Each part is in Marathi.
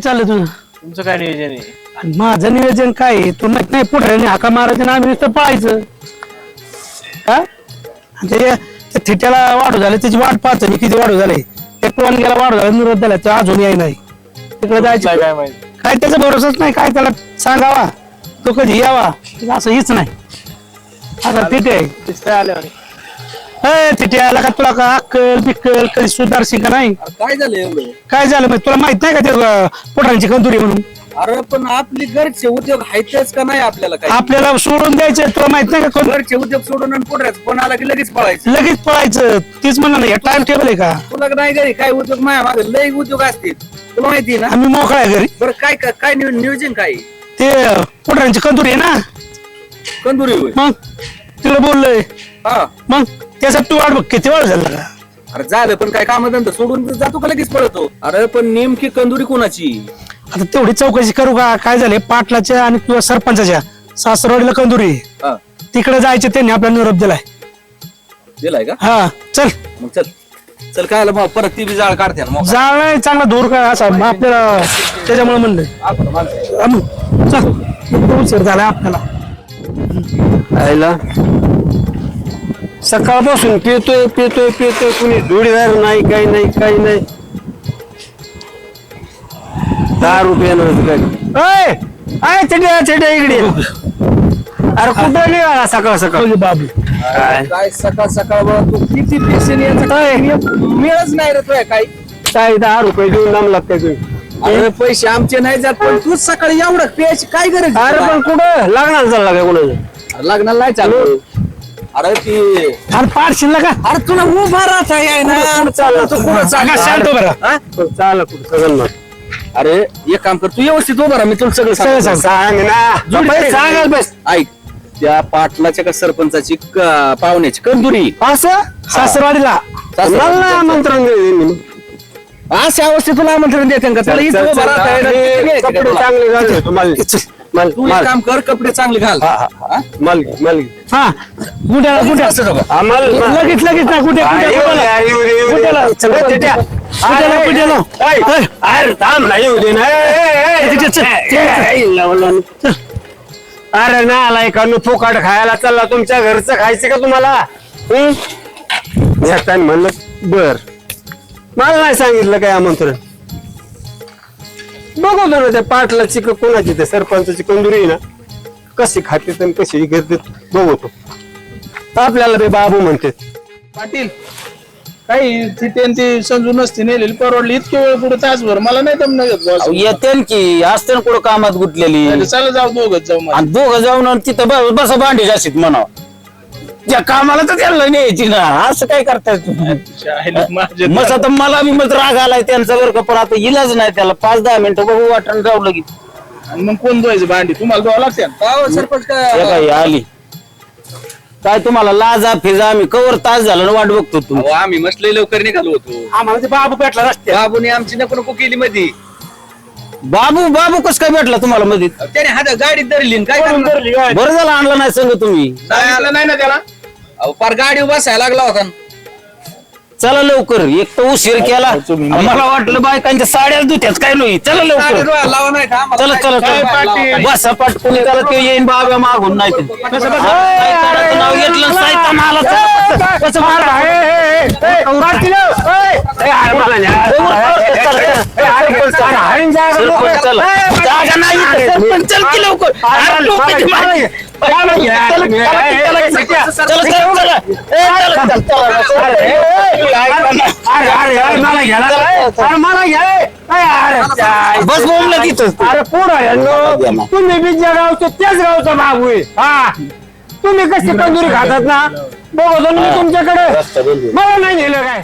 चाललं तुझं? तुमचं काय नियोजन आहे? आणि माझं नियोजन काय आहे? तू माहीत नाही पुढे हाका मारायचं ना आम्ही नुसतं पळायचं. हा? आणि ते त्या थिट्याला वाढू झाले त्याची वाट पाहतो मी किती वाढू झाले त्या टोन गेला वाढू झाला निरोध झाला तो अजून याय नाही. तिकडे जायचं. काय माहिती? काय त्याचा भरोसाच नाही काय त्याला सांगावा? तो कधी यावा? असं हीच नाही. आता ठीक आहे. दिसतंय आल्यावर. ए, तिथे आला का तुला का अक्कल बिक्कल कधी सुधारशी का नाही? काय झालं एवढं? काय झालं मग? तुला माहीत नाही का ते पोटांची कंदुरी म्हणून? अरे पण आपली घरचे उद्योग आहेतच का नाही आपल्याला काय आपल्याला सोडून द्यायचं तुला माहीत नाही का घरचे उद्योग सोडून आणि पोटायचं पण आला की लगेच पळायचं? लगेच पळायचं. तीच म्हणलं नाही टाइम टेबल आहे का? तुला नाही घरी? काय उद्योग माया मागे? लय उद्योग असतील. तुला माहिती आहे ना? आम्ही मोकळा आहे घरी. बरं काय काय काय नियो- नियोजन काय? आहे? ते पोटांची कंदुरी आहे ना? कंदुरी होय. मग? तिला बोललोय. हा. मग? त्यासाठी तू वाट बघ किती वेळ झाला का? अरे झालं पण काय कामधंदा सोडून जातो का लगेच पळतो? अरे पण नेमकी कंदुरी कोणाची? आता तेवढी चौकशी करू का? काय झाले पाटलाच्या आणि किंवा सरपंचाच्या सासरवाडीला कंदुरी. हा. तिकडे जायचे त्यांनी आपला निरोप दिलाय. दिलाय का? हा चल. मग चल. चल काय आलं मग परत ती बी जाळ काढते ना मग जाळ चांगला दूर काय असा मग आपल्याला त्याच्यामुळे म्हणलं. हा मग, चल. उशीर झाला आपल्याला. सकाळपासून पितोय पितोय पितोय कुणी जोडीदार नाही काही नाही काही नाही. दहा रुपये काय अय चेट्या चेट्या इकडे. अरे कुठं निघाला सकाळ सकाळ. तुझे बाबू. काय? काय सकाळ सकाळ बघा तू किती पैसे याचा काय? मिळच नाही रे तुला काय काय दहा रुपये देऊन नाम लागते तुम्ही अरे पैसे आमचे नाही जात पण तू सकाळी एवढं प्यायची काय गरज अरे पण कुठं? लागणार चालला काय कोणाचं? लग्नाला नाही चालू अरे ती अरे पाडशील का? अरे तुला उभा राहता याय ना चालला तू? कुठं चालला? शांत बरं. हा? चाल कुठं? सगळं मग. अरे एक काम कर तू व्यवस्थित उभा राहा मी तुला सगळं. सांग. सांग ना. सांगाल बस. ऐक त्या पाटलाच्या का सरपंचाची पाहुण्याची कंदुरी. असं? सासरवाडीला. आमंत्रण अशा अवस्थेत तुला आमंत्रण देते का? तुला इथं उभं राहता येणार नाही. किती न्यायचं का कपडे तुला? चांगले घाल माल माल तू एक काम कर कपडे चांगले घाल. हा? माल माल. हा. गुड्याला गुड्या. असं नको. आम्हाला लगेच लगेच ना कुठे कुठे अरे थांब ना येऊ दे ना. अरे ना आलाय का नु फुकाट खायला चालला तुमच्या घरचं खायचं का तुम्हाला? हं? म्हणलं बर. मला नाही सांगितलं काय आमंत्रण. बघतो ना त्या पाटलाची का कोणाची त्या सरपंचाची कंदुरी ना. कशी खाते आणि कशी घेते बघतो आपल्याला ते बाबू म्हणते. पाटील काही ती समजून नसती नेलेली परवडली इतके वेळ पुढे तासभर. मला नाही दम नाही अहो, येते न की असते ना कुठं कामात गुटलेली चला जाऊ दोघच जाऊ मला आणि दोघं जाऊन आणि तिथं ब- बस भांडी जाशीत म्हणा त्या कामाला तर त्यांना न्यायची ना. असं काय करताय तुम्ही? मग आता मला बी मग राग आलाय त्यांचा बरं का पण आता इलाज नाही त्याला. पाच दहा मिनिटं बघू वाटण जाऊ लगेच. आणि मग कोण धुवायचं भांडी? तुम्हाला धुवा लागते हो, सरपंच हे काय काय आली. काय तुम्हाला लाजा फिजा आम्ही कवर तास झालं ना वाट बघतो तुम्ही. अहो, आम्ही मस्त लय लवकर निघालो होतो. आम्हाला ते बाबू भेटला रस्ते बाबूने आमची नको नको केली मध्ये बाबू बाबू कस काय भेटला तुम्हाला मध्ये त्याने हात गाडीत धरली काय करणार? बरं झालं आणलं नाही सांग तुम्ही. सांगितलं नाही ना त्याला? अहो, पार गाडी बसायला लागला होता ना. चला लवकर एक तर उशीर केला मला वाटलं बायकांच्या साड्याच धुत्याच काय नाही चला गाडी लवकर धुवायला लावा नाही का आम्हाला? चला चला काय चला पाटील? बसा पटकून त्याला ते येईन बाब्या मागून नाही ते. नाव घेतलं सायतान आला चला, कसं मारा? सरपंच चला. जागा नाही इथं. सरपंच चल की लवकर. अरे मागे. बस बोंबलं तिथं. अरे पुढं तुम्ही बी ज्या गावचं त्याच गावचा बाबू आहे हा. तुम्ही कशी तंदुरी खातात ना? बघतो मी तुमच्याकडे. मला नाही नेलं काय?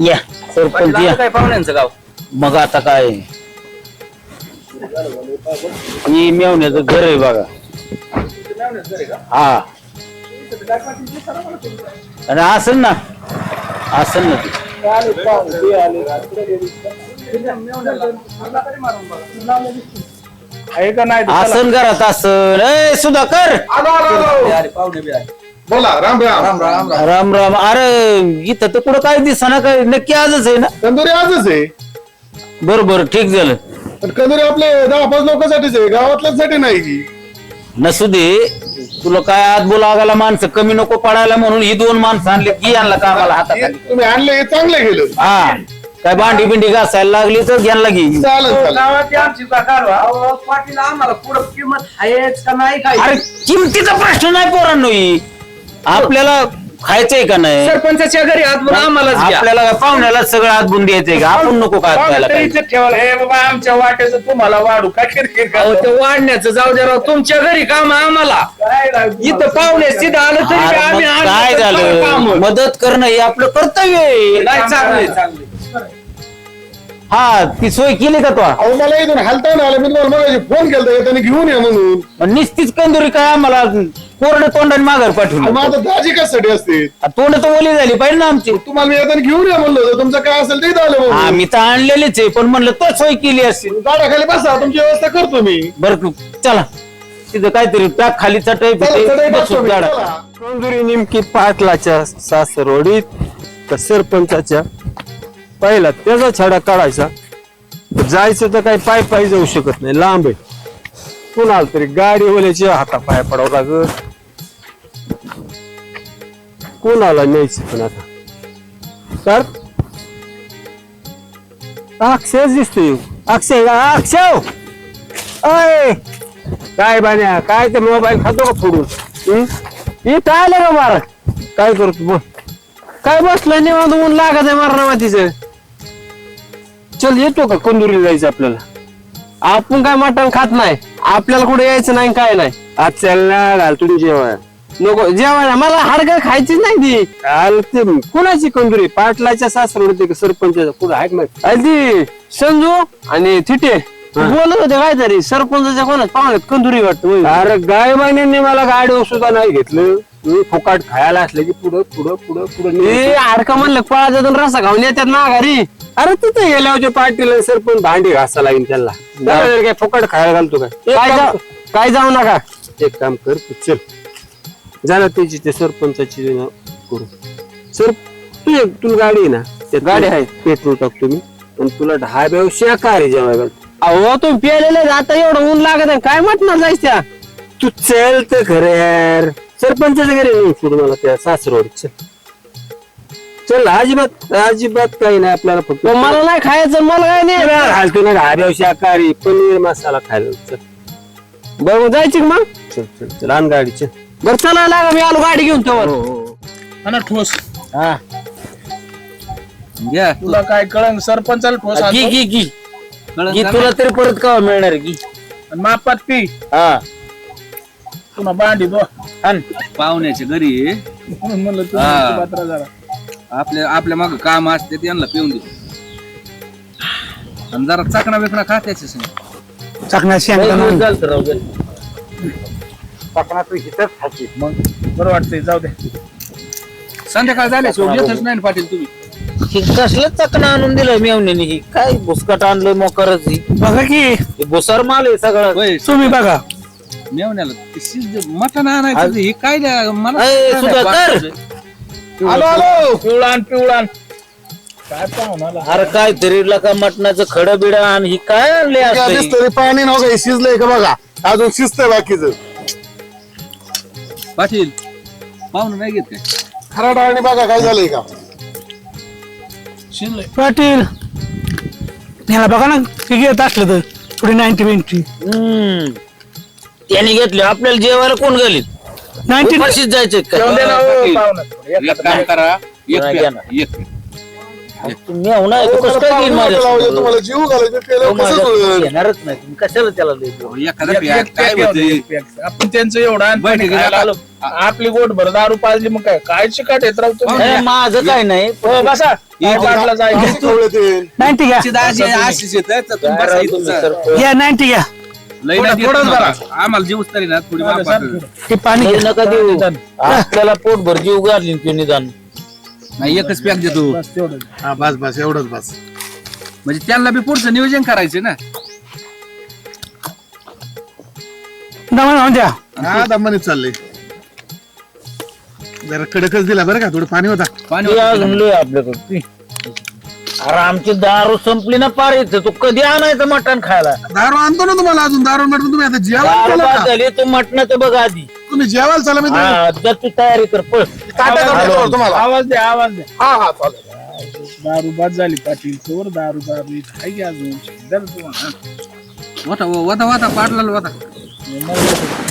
या सरपंच पाटील, या. आता काय पाहुण्यांचं गाव? मग आता काय? ही मेवण्याचं घर आहे बघा. हा. आणि असेल ना असेल ना ते. आहे का नाही तर चला. आसन करत आसन. ए सुधाकर! बोला राम राम. राम राम राम. राम राम. अरे इथं तर कुठं काय दिसना काय नक्की आजच आहे ना? कंदुरी आजच आहे. बरं बरं ठीक झालं. पण कंदुरी आपले दहा पाच लोकांसाठीच आहे गावातल्यासाठी नाही की नसू दे. तुला काय आत बोलावायला माणसं कमी नको पडायला म्हणून ही दोन माणसं आणली की आणला कामाला हे हाताखाली तुम्ही आणले हे चांगलं गेलं हा. काय भांडी बिंडी घासायला लागली तर घ्यायला घे चालेल चालेल. गावात आमची काढवा अहो, पाटील आम्हाला पुढं किंमत आहेच का नाही काय? अरे किमतीचा प्रश्न नाही पोरांनो ही. आपल्याला खायचंय का नाही? सरपंचाच्या घरी हात बरं आम्हालाच घ्या. आपल्याला काय पाहुण्याला सगळं हात बुंदी द्यायचंय का? आपण नको खायला काय ठेवायला. हे बाबा आमच्या वाट्याचं तुम्हाला वाढू का किरकिर अहो, ते वाढण्याचं जाऊ द्या राव. तुमच्या घरी काम आम्हाला. इथं पाहुणे सिधं आलं तरी बी अरे आम्ही आणलं काय तर काय काम? झालं मदत करणं हे आपलं कर्तव्य आहे. नाही चांगले चांगले हा ती सोय केली का तो? अहो मला इथून हलता नाही आलं. मी तुम्हाला फोन केला त्यांनी घेऊन या म्हणून. निस्तीच कंदुरी काय आम्हाला कोरडे तोंडाने माघार पाठवली मग आता दाजी कशासाठी असते? तोंड तर ओली झाली पाहिजे ना आमची. तुम्हाला मी येताना घेऊन या म्हणलं होतं. तुमचं काय असेल ते इथं आलं म्हणून. आम्ही तर आणलेलीच आहे पण म्हणलं तो सोय केली असेल. गाड्याखाली बसा तुमची व्यवस्था करतो मी. बरं तू चला. तिथं काहीतरी टाक खाली चटई चला, चटई टाकतो मी. चला. नेमकी पाटलाच्या सासरवडीत तर सरपंचाच्या पहिला त्याचा छडा काढायचा. जायचं तर काही पाय पाय जाऊ शकत नाही लांब आहे. कुणाला तरी गाडी ओल्याची हाता पाय पडावं लागत कुणाला न्यायचं पण आता. तर अक्षयच दिसतोय. अक्षय अक्षय! अय! काय बान्या काय ते मोबाईल खातो का फोडून? हं? इथं आले का मारा काय करतो? बोल काय बसलं निवांत ऊन लागत आहे मारणं मातीचं चल येतो का? कंदुरी जायचं आपल्याला. आपण काय मटण खात नाही. आपल्याला कुठे यायचं नाही काय नाही. आज चल ना घाल तुम्ही जेवाय नको जेवायला मला हाडकं खायची नाही ती. आल ते कुणाची कंदुरी? पाटलाच्या सासर होते का? सरपंचाच्या पुढे आहे माहिती? ती संजू आणि थिटे. बोलत होते काहीतरी. सरपंचाच्या कोणाच पाहुण्यात कंदुरी वाटतं अरे गाय महिन्यांनी मला गाडी सुद्धा नाही घेतलं. मी फुकाट खायला असले की पुढं पुढं पुढं पुढं हाडकं म्हणलं पळा जाऊन रसा खाऊन येतात ना घरी अरे तिथे गेल्यावर पाटील आणि सरपंच भांडी घासा लागेल त्यांना. त्याला काय फुकाट खायला घालतो काय काय जाऊ काय जाऊ नका. एक काम कर तू चल. जाणार त्याची ते सरपंचाची करू. सर तू एक तुला गाडी आहे ना? त्यात गाडी आहे. पेट्रोल टाकतो मी. आणि तुला ढाब्यावर शाकाहारी जेवायला अहो तुम्ही पिलेले आता एवढं ऊन लागत आहे. काय म्हटणार जायचं त्या? तू चल तर खरं यार. सरपंचाच्या घरी नाही सोड मला त्या सासरवाडी चल. चल अजिबात अजिबात काही नाही आपल्याला फक्त मला नाही खायचं मला काय नाही घालतो ना शाकाहारी पनीर मसाला खायला चल. बरं मग जायची का मग? चल चल चल आण गाडी चल. बरं चला लागा मी आलो गाडी घेऊन तेव्हा हा ना ठोस. हा. घ्या. तुला काय कळंग सरपंचाला ठोस घे. घे घे. का? तुला तरी परत का मिळणार घे. आणि मापात पी. हा. पुन्हा भांडी दो आण. पाहुण्याच्या घरी. म्हणलं तू हा. बात्रा जरा. आपल्या आपल्या माग काम असते त्यांना पिऊन देऊ आणि जरा चकना बिकना खा त्याच्या संग. चाकणा घरी. मग? बरं वाटतंय जाऊ दे. संध्याकाळ शिवाय येतच नाही ना पाटील तुम्ही. हे कसलं चकना आणून दिलं मेवण्याने ही? काय भुसकट आणलंय मोकारच ही? बघा की. हे भुसार माल आहे सगळं. होय. तुम्ही बघा. मेवण्याला ते शिज- मटण आणायचं ते, हे काय द्या- मला अय, काय सुधाकर. वाटतं. आलो आलो! पिवळान पिवळान काय पाहून आला अरे काय तरी का मटणाचं खडं बिडा आणि ही काय आणले असतं? दिसतंय? पाणी नव्हतं शिजलंय का बघा? अजून शिजतंय बाकीचं. पाटील पाहुणं नाही घेत काय खरा डाळणी बघा काय झालंय का? शिजलंय. पाटील ह्याला बघा ना ते घेत असलं तर पुढे नाईन्टी हम्म. त्यांनी घेतले आपल्याला जेवायला कोण गेली नाईन्टी उपाशीच जायचे जेवण दे ना हो, पाहुणं. एक काम करा एक नाही. एक हो ना कसं काय माझ्या तुम्हाला जीव घालायचं तो केलं कसं माझ्या कळलं? घेणारच नाही तुम्ही कशाला त्याला द्यायचं? एखादा एक- प्या, एक काय पॅक होते एक पॅक. आपण त्यांचं एवढं आणि. खायला आलो. आपली गोट भर दारू पाजली मग काय काय चिकाट येत राहतो हे माझं काय नाही हो बसा काय बाटला जायचं ते? नाईन्टी घ्या दाजी आशिष येत आहे, तर तुम्ही काय बसा राव इथं. तुम्ही सरपंच? घ्या नाईन्टी घ्या लई थोडं- नाही देत थोडंच नका. बघा. आम्हाला जीवच तरी ना थोडी चालेल, मापात. चालेल. पाणी लई घ्या नका देऊ. आपल्याला पोटभर जीव घालीन ते निदान. नाही एकच पॅक देतो. बस तेवढं हा बस बस एवढंच बस. म्हणजे त्यांना बी पुढचं नियोजन करायचं ना. दमा द्या. हा दमानीच चाललंय. जरा कडकच दिला बरं का थोडं पाणी होता. पाणी ते अजून लय आपल्याकडे. अरे आमची दारू संपली ना पार इथं. तू कधी आणायचं मटण खायला? दारू आणतो ना तुम्हाला अजून. दारू म्हटलं तुम्ही आता जेवायला दारू चला बाद का? झाली तू मटणाचं बघ आधी. तुम्ही जेवायला चला मी तुम्ही- हा तू तयारी कर पळ. देतो तुम्हाला? आवाज द्या आवाज द्या हा हा चालेल. दारू बाद झाली पाटील चोर दारू दारू इथं आहे की अजून. द्या ना तुम्हाला होता होता होता पाटलाला होता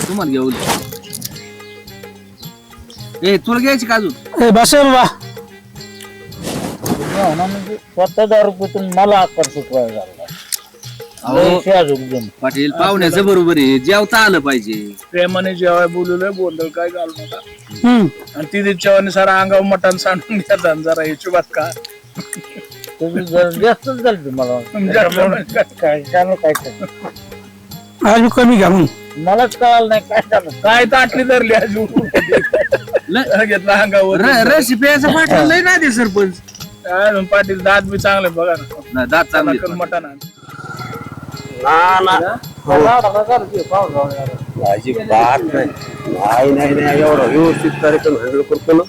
तुम्हाला घेऊ ए तुला घ्यायची का अजून? ए बस बाबा. म्हणजे स्वतः दारू पितून मला आकार सुटवायला लागला. अहो. अजून. पाटील पाहुण्याचं बरोबर आहे. जेवता आलं पाहिजे. प्रेमाने जेवाय बोलवलंय बोलल काय घालू नका हम्म. आणि ती दिवच्यावानी सारा अंगावर मटण सांडून आणि जरा हिशोबात का? तुम्ही जरा जास्तच झालं तुम्हाला तुमच्या काय? काय काय काय आज मी कमी घ्या मग मलाच कळालं नाही काय झालं. काय ताटली धरली आज. ल- घेतला अंगावर. र- रशी प्यायचा पाटील लय नाही ते सरपंच? काय पाटील दात बी चांगले बघा ना. नाही, दात चांगले मटण. अजिबात नाही. नाही नाही नाही. एवढा व्यवस्थित कार्यक्रम हँडल करतो ना.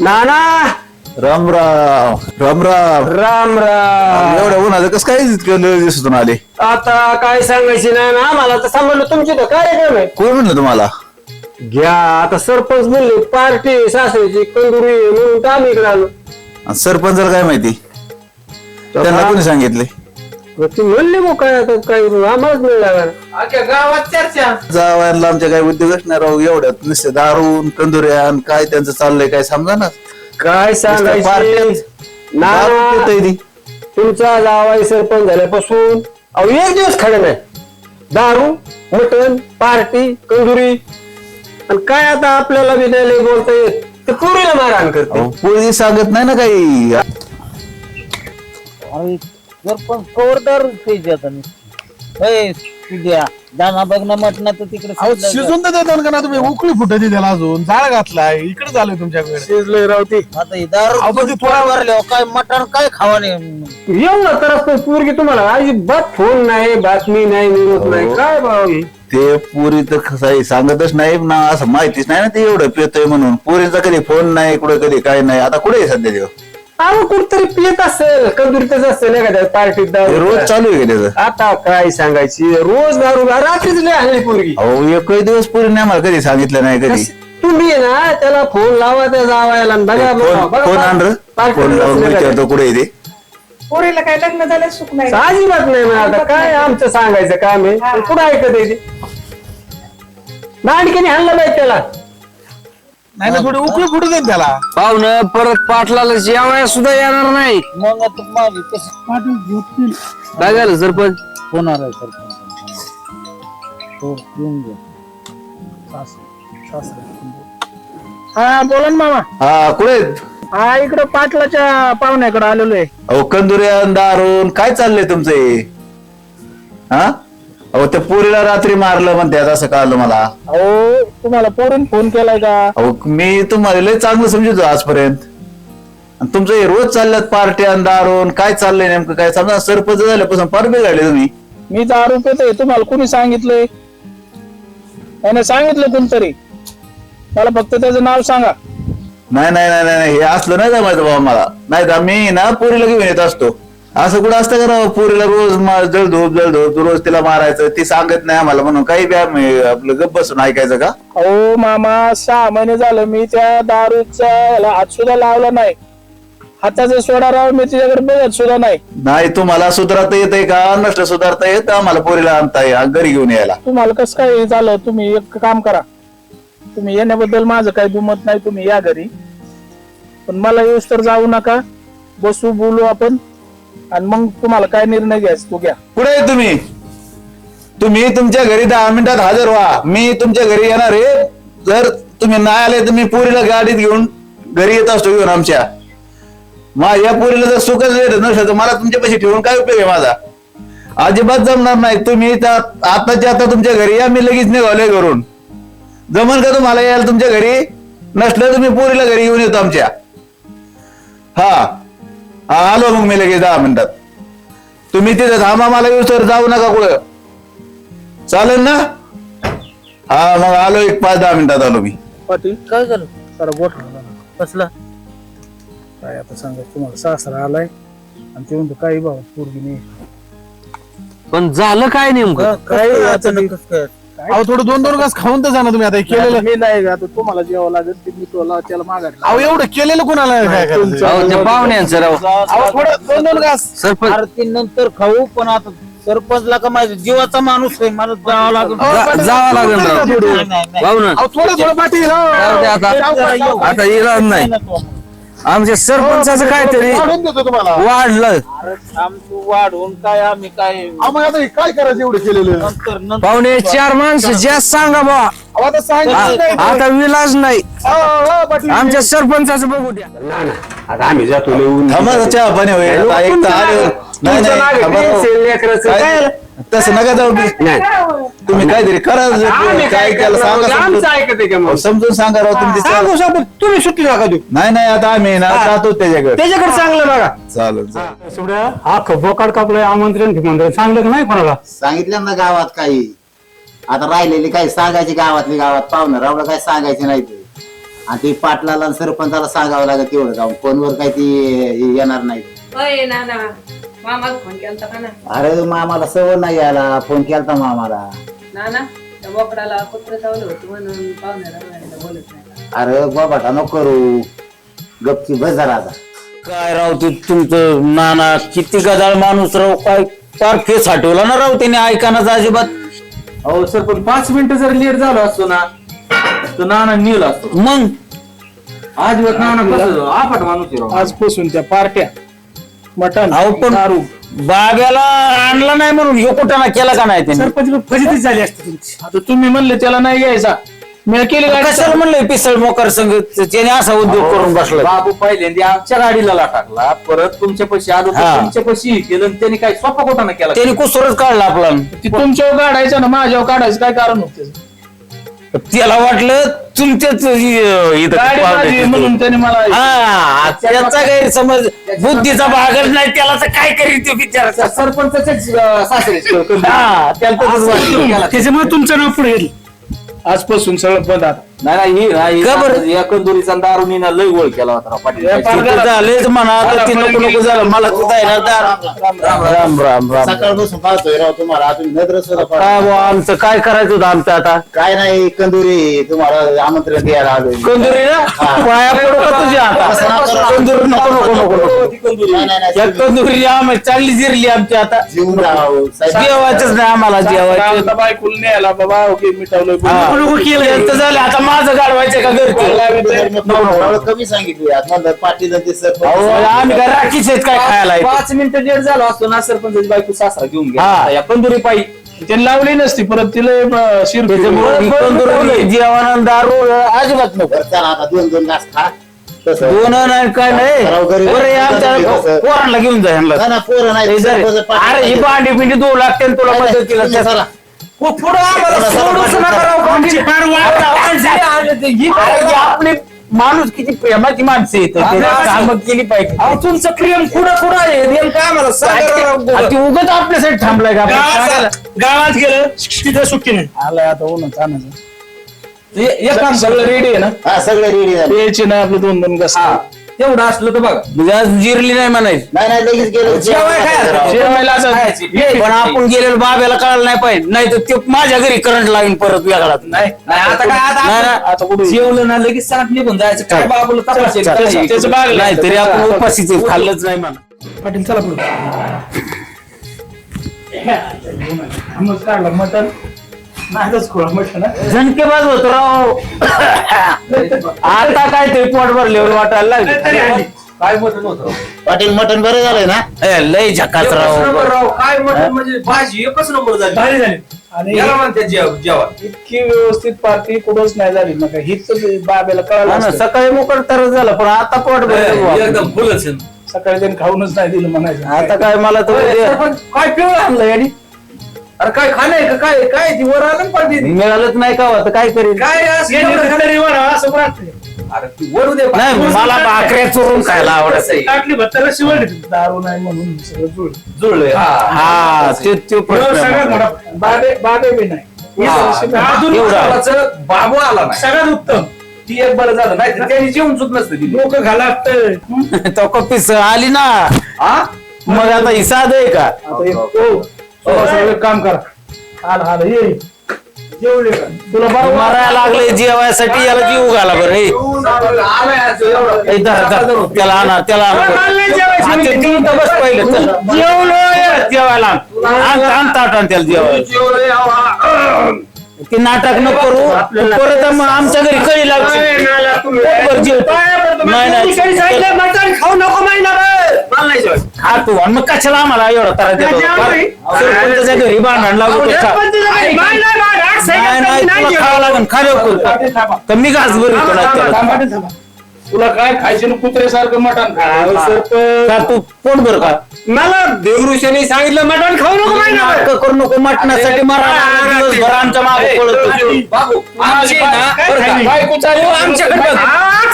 नाना! राम राम. राम राम. राम राम. एवढ्या उन्हाचं कसं काय इतकं दिसून आले? आता काय सांगायची नाही ना मला तर सांगितलं तुमची तर कार्यक्रम आहे. कोण म्हणलं तुम्हाला? घ्या आता सरपंच म्हणले पार्टी सासऱ्याची कंदुरी म्हणून तर आम्ही इकडे आलो. आणि सरपंचाला काय माहिती? त्यांना कोणी सांगितले? मग ती म्हणले मग काय आता काय आम्हालाच नाही लागणार अख्ख्या गावात चर्चा. जावायला आमच्या काय उद्योगच नाही राहू एवढ्यात नुसते दारून कंदुऱ्या आणि काय त्यांचं चाललंय काय समजा ना? काय सांगायची? दारू ना पितंय ती. तुमचा जावाई सरपंच झाल्यापासून अहो एक दिवस खडे नाही. दारू मटण पार्टी कंदुरी आणि काय आता आपल्याला बी नाही लय बोलता येत? ते पुरीला मारहाण करते. अहो, पोरगी सांगत नाही ना काही. अरे जर पण कवर दारू प्यायची आता नुसती. ए, तुझ्या दाना बघणं म्हटलं तर तिकडे अहो समजा शिजून तर देतो का ना तुम्ही? उकळी फुटायची त्याला अजून. जाळ घातलाय. इकडे झालोय तुमच्याकडे. शिजलंय रावती आता ही दारू अहो, पण ती थोडा भरल्यावर काय मटण काय खावा नाही येऊ ना तर असतो पोरगी तुम्हाला अजिबात फोन नाही बातमी नाही निरोप नाही. काय बाबा हे? ते पुरी तर कसं आहे सांगतच नाही ना असं माहितीच नाही ना ते एवढं पितोय म्हणून. पुरीचा कधी फोन नाही कुठे कधी काय नाही. आता कुठे आहे सध्या? अहो कुठतरी पियत असेल कंदुरीतच असेल एखाद्या पार्टीत दारू रोज चालू आहे का त्याचं? आता काय सांगायची? रोज दारू रात्रीच लय आणली पोरगी. अहो एकही दिवस पुरीने आम्हाला कधी सांगितलं नाही कधी. तुम्ही आहे ना त्याला फोन लावा त्या जावायला आणि बघा फोन बघा, फोन आण रे. पार्टीत फोन लावून विचारतो कुठे आहे ते? पोरीला काय लग्न झालं सुख नाही. अजिबात नाही ना आता. काय आमचं सांगायचं काम आहे? पण कुठं ऐकत आहे दांडकीने हाणलं पाहिजे त्याला. नाही तर थोडी उकळी फुटू देत त्याला. पाहुणं परत पाटलाला जेवाय सुद्धा येणार नाही. मग आता माझी कसं? काय झालं सरपंच? होणार आहे सरपंच. हो येऊन हा बोला ना मामा. हा कुठे आहेत? हा इकडं पाटलाच्या पाहुण्याकडे आलेलो आहे. अहो कंदुऱ्या दारून काय चाललंय तुमचं हे? हा? अहो त्या पोरीला रात्री मारलं म्हणतात असं कळलं मला. अहो तुम्हाला पोरून फोन केलाय का? अहो मी तुम्हाला लय चांगलं समजतो आजपर्यंत. आणि तुमचं हे रोज चालल्यात पार्ट्या दारून काय चाललंय नेमकं काय? समजा सरपंच झाल्यापासून फार बिघडले तुम्ही. मी तर आरोप येतोय तुम्हाला कोणी सांगितलंय? त्याने सांगितलं कोणतरी. मला फक्त त्याचं नाव सांगा. नाही नाही नाही नाही हे असलं नाही जमायचं बाबा मला. नाही तर मी ना पोरीला घेऊन येत असतो. असं कुठं असतं का राव? पोरीला रोज जळधोप जळधोप रोज तिला मारायचं ती सांगत नाही आम्हाला म्हणून. काही बी आम्ही आपलं गप्प बसून ऐकायचं का? अहो मामा सहा महिने झालं मी त्या दारूचा ह्याला हात सुद्धा लावला नाही. हाताचा सोडा राव मी तिच्याकडे बघत सुद्धा नाही. नाही तुम्हाला सुधारता येतंय का? नष्ट सुधारता येत आम्हाला पोरीला आणता ये- घरी घेऊन यायला. तुम्हाला कसं काय झालं? तुम्ही एक काम करा. तुम्ही येण्याबद्दल माझं काही दुमत नाही तुम्ही या घरी. पण मला येऊस तर जाऊ नका. बसू बोलू आपण. आणि मग तुम्हाला काय निर्णय घ्यायचा तो घ्या. कुठे आहे तुम्ही? तुम्ही तुमच्या घरी दहा मिनिटात हजर व्हा. मी तुमच्या घरी येणार आहे. जर तुम्ही नाही आले तर मी पोरीला गाडीत घेऊन घरी येत असतो घेऊन आमच्या. मा या पोरीला जर सुखच येत नसेल तर मला पैसे ठेवून काय उपयोग आहे माझा? अजिबात जमणार नाही. तुम्ही त्या- आताच्या आता तुमच्या घरी या. मी लगेच निघालोय घरून. जमन का तुम्हाला यायला तुमच्या घरी? नसलं तुम्ही पोरीला घरी घेऊन येतो आमच्या. हा. हा आलो मग मी लगेच दहा मिनिटात. तुम्ही तिथे थांबा मला येऊ सर जाऊ नका कुठं. चालेल ना? हा मग आलो एक पाच दहा मिनिटात आलो मी. पाटील? काय झालं? कसला काय आता सांगा तुम्हाला? सासरा आलाय. आणि ते म्हणतो काही बाबा पोरगी नाही. पण झालं काय नेमकं? काय अचानक अहो थोडं दोन दोन घास खाऊन तर जा ना तुम्ही आता. हे केलेलं मी नाही आता तुम्हाला जेव्हा लागेल ते मी तुला त्याला मागायला अहो एवढं केलेलं कुणाला काय करायचं? अहो, त्या पाहुण्यांचं राव. अहो थोडं दोन दोन घास. सरपंच आरती नंतर खाऊ पण आता सरपंचला का माझ्या जीवाचा माणूस आहे मला जावं लागेल. जा- जावं लागेल राव. नाही, नाही, नाही. पाहू ना. अहो थोडं थोडं दे आता. आता इलाज नाही. आमच्या सरपंचाचं काहीतरी काढून देतो तुम्हाला. वाढलं. वाढवून काय आम्ही काय अहो, मग आता हे काय करायचं एवढं केलेलं? नंतर नंतर पाहुणे चार माणसं जास्त सांगा बा अहो, आता सांगितलं नाही. आता विलाज नाही. अहो, अहो, पाटील. आमच्या सरपंचाचं बघू द्या. आता आम्ही जातो लिहून थांबा चहा पाणी होईल. आता एक तर आले. नाही नाही थांबा. राव. काय? तसं नका जाऊ की. तुम्ही काहीतरी करा काय केलं सांगा समजून. अहो, समजून सांगा राव तुम्ही तिच्या- तुम्ही सुट्टी नका देऊ. नाही नाही आता आम्ही ना जातो त्याच्याकडे. त्याच्याकडे चांगलं बघा. चालेल चालेल. हा बोकाड कापलंय आमंत्रण ठिकाण सांगलं का नाही कोणाला? सांगितलं ना गावात काही. आता राहिलेली काही सांगायची गावातली गावात पाहुणं रावलं काय सांगायचे नाही ते. आणि ते पाटलाला आणि सरपंचाला सांगावं लागत तेवढं जाऊन. फोनवर काही ती येणार नाही. होय मामाला फोन केलता का ना? अरे मामाला सवय नाही यायला. फोन केलता मामाला. ना ना त्या बोकडाला कुत्र चावलं होतं म्हणून पाहुण्याला म्हणायला बोलत नाही. अरे बाबा नको करू गपची बस जरा आता. काय राव ते तुमचं नाना किती गदाळ माणूस राव. काय फार फेस हटवला ना राव त्याने ऐकानाच अजिबात. अहो सर पण पाच मिनिटं जर लेट झालो असतो ना तर नाना नेला असतो. मग? अजिबात नाना कसं आपट माणूस आहे राव. आजपासून त्या पार्ट्या. मटण अहो पण दारू. बाब्याला आणला नाही म्हणून ह्यो कुठाना केला का नाही त्याने? सरपंच फजितीच झाली असते तुमची. आता तुम्ही म्हणले त्याला नाही घ्यायचा. मी केली गाडी. कशाला म्हणलंय पिसळ मोकर संघ? त्याने असा उद्योग करून बसलाय. बाबू पहिल्यांदा आमच्या गाडीला ला टाकला परत तुमच्या पैसे आलो हा. तुमच्या पैसे केलं आणि त्यांनी काय स्वप्न कोटाना केला? त्याने कुसरच काढला आपला. ती तुमच्यावर काढायचं ना माझ्यावर काढायचं काय कारण होतं? त्याला वाटलं तुमच्याच इ- इथं गाडी माझी म्हणून त्याने मला हा त्याचा गैरसमज बुद्धीचा भागच नाही त्याला तर काय करीत तो बिचारा सासरे हा त्याला तसंच वाटलं. त्याच्यामुळे तुमचं नाव पुढे आजपासून सगळं बंद आता. नाही नाही ही का बरं? या कंदुरीचा लय गोळ केला होता राव पाटील. हे पार- तिथं झालेच म्हणा आता ते नको नको झालं. मला सुद्धा येणार दार. राम राम राम सकाळपासून पाहतोय राव तुम्हाला. तुम्ही नजर सुद्धा काय. बुवा, आमचं काय करायचं होतं आमचं आता? काय नाही कंदुरी तुम्हाला आमंत्रण द्यायला आलोय कंदुरी ना? पाया पडू का तुझ्या आता? कंदुरी नको नको नको नको नाही, नाही, नाही, या कंदुरी आम्ही चांगली जिरली आमची आता. जीवन राव जेवायचंच नाही आम्हाला जेवायचं बायकुल न्यायला बाबा ओके मिटवलं हा. यांचं झालं. आता माझं गाडवायचं का घरचं? कमी सांगितली म्हणलं पाटील आणि ते सरपंच अहो, आम्ही काय राखीच आहेत काय खायला? पाच मिनिटं लेट झालो असतो ना सरपंचाची बायको सासरा घेऊन हा. गेला या कंदुरी पायी. त्यांनी लावली नसती परत तिला शिर त्याच्यामुळे ही कंदुरी जेवण दारू अजिबात नको. बरं, चला आता दोन दोन घास खा. तसं. दोन नाही काय नाही. राव, घरी बरं हे आमच्या कसं? पोरांना घेऊन जा ह्यांना. ना, ना, पोरं नाही जर- सरपंच पाटील अरे ही भांडी पिंडी दोन लागते आणि तुला मदतीला तुम्ही चला. पुढं आम्हाला चला, चला, सोडूच पाटील, नका राव, चला. आमची फार वाट. अरे ही आपली माणूस किती प्रेमाची माणसं येत काम केली पाहिजे. अहो तुमचं प्रेम कुठं कुठं आहे? नेमकं आम्हाला सांगा राव. आ, ती उगत आपल्यासाठी थांबलाय का? आपण गावात सांगायला? गावात गेलं तिथं सुट्टी नाही. आलाय आता ऊन हे- एक काम सगळं रेडी आहे ना? हा सगळे रेडी झाले. यायचे नाही आपलं दोन दोन हा. तेवढं असलं तर बघा म्हणजे आज जिरली नाही म्हणायची नाही नाही लगेच गेलो जेवाय काय? जेवायला असं खायची. ये. पण आपण गेलेलो बाब्याला कळायला नाही पाहिजे नाही तर ते माझ्या घरी करंट लागेल परत वेगळा नाही नाही, आता काय आता नाही, आपण आता कुठे जेवलं ना लगेच सांग निघून जायचं काय बाबूला तपासेल त्याचं- बागलं. नाही तरी आपण उपाशीच खाल्लंच नाही म्हणा पाटील चला पुढे काढला मटण नाहीच खोळा. झणकेबाज होत राव. आता काय ते पोट भरल्यावर वाटायला तरी आली. लागले काय मटण होतं राव? पाटील मटण बरं झालंय ना? ए, लय झकास एकच नंबर राव. काय मटण म्हणजे भाजी एकच नंबर झाली. भारी झाली. आणि याला म्हणते जेव जेवण इतकी व्यवस्थित पार्टी कुठंच नाही झाली. ना काही हीच बाब्याला हा कळालं ना, असतं. सकाळी मोकळ तर झालं पण आता पोट भरलं एकदम फुलच आहे. सकाळी त्यांनी खाऊनच नाही दिलं म्हणायचं. आता काय मला तर काय पिवळं आणलं यानी? अरे काय खाणं आहे का? काय काय ती वर आलं ना पार्टी मिळालंच नाही का हो, आता काय करीन काय असं एवढं असं. अरे ती वळू दे नाही मला भाकऱ्या चोरून खायला आवडत टाकली भत्ताला शिवाय दारू नाही म्हणून सगळं जुळ जुळलोय हा. हा ते ते प्रश्न सगळ्यात बाबे बाबे बी नाही. हे. हा. अजून एवढं. बाबू आला नाही. सगळ्यात उत्तम. ती एक बरं झालं. नाही तर त्यांनी जेवण सुद्धा नसतं दिली. लोक घालात तो कपीस आली ना. हा मग आता ही साध आहे का? सगळं काम करा. हाल हाल ये. जेवले का तुला बरोबर मरायला लागले जेवायसाठी याला जीव घाला बरं हे. ए, धर, धर. त्याला आणा त्याला आणा. हा, ते इथं बस पहिलं चल. जेवायला आण. आण आण ताट आण त्याला जेवायला. ते नाटक न करू. परत मग आमच्या घरी कळी लागते. पोटभर जेवतो. नाही नाही. खाऊ हा तू आणि मग कशाला आम्हाला एवढा त्रास देतो? सरपंचाच्या घरी भांडण लागू का? नाही नाही तुला खावं लागेल खा लवकर तर मी घास त्याला. तुला काय खायचे ना कुत्र्यासारखं मटण का तू पोट भर का मला देवऋषाने सांगितलं मटण खाऊ नको महिनाभर नाटकं करू नको मटणासाठी मरा दिवसभर आमच्या मागे पळत. होती. बाबू आमची ना बरं का, बायको चालली आमच्याकडे बघ.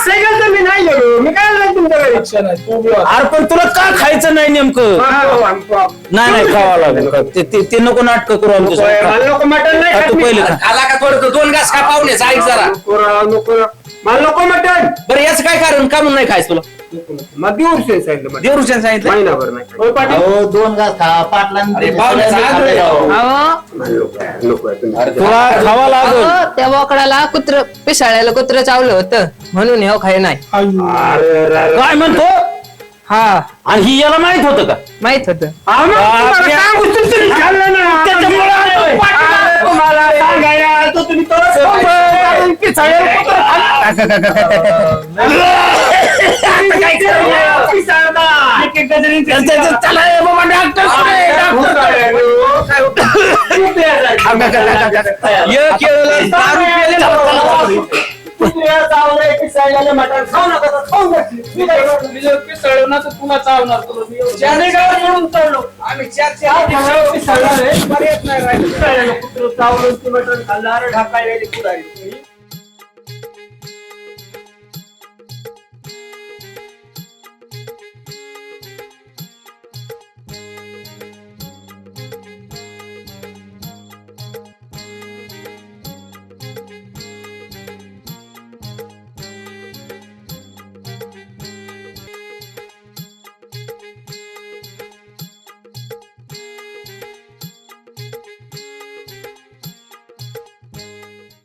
सायकल तर मी नाही गेलो मी काय तुमच्या घरी. अरे पण तुला का खायचं नाही नेमकं? नाही नाही खावं लागेल. ते- ते ते नको नाटक करू आमच्या मला नको मटण नाही खा खात तू मी. पहिले खा. आला का थोडं दोन घास खा पाहुण्याचा ऐक जरा. नको राव, नको राव. मला नको मटण. बरं याचं काय कारण? का म्हणून नाही खायचं तुला. मग सांगितलं मटण. देवरुषाने सांगितलं? महिनाभर नाही होय पाटील. अहो दोन घास खा पाटलांनी अरे दिले, पाहुण्याचा सगळ्यांनी आदर आहे. खाल्ले. राव. अहो. नको आहे तुम्ही. तुला खावा लागेल. अहो, त्या बोकडाला कुत्र पिसाळ्याला कुत्र चावलं होतं. म्हणून हे खाय नाही. अरे, अरे, अरे. काय म्हणतो? हा. आणि ही याला माहीत होतं का? माहीत होत. मग तुम्हाला सांगूच तर तुम्ही खाल्लं ना. त्याच्यामुळे आलोय. अरे, तुम्हाला सांगायला आलतो तुम्ही तोच कुत्रं खाल्लं. चल, दारू ना तर तुला चावणार ज्याने गावात म्हणून चावलो. आम्ही चार चार पिसाळ्याला पिसाळलं रे. पर्यायच नाही राहिलं. कुत्रं चावलं, मटण खाल्लं. अरे, ढाकायला.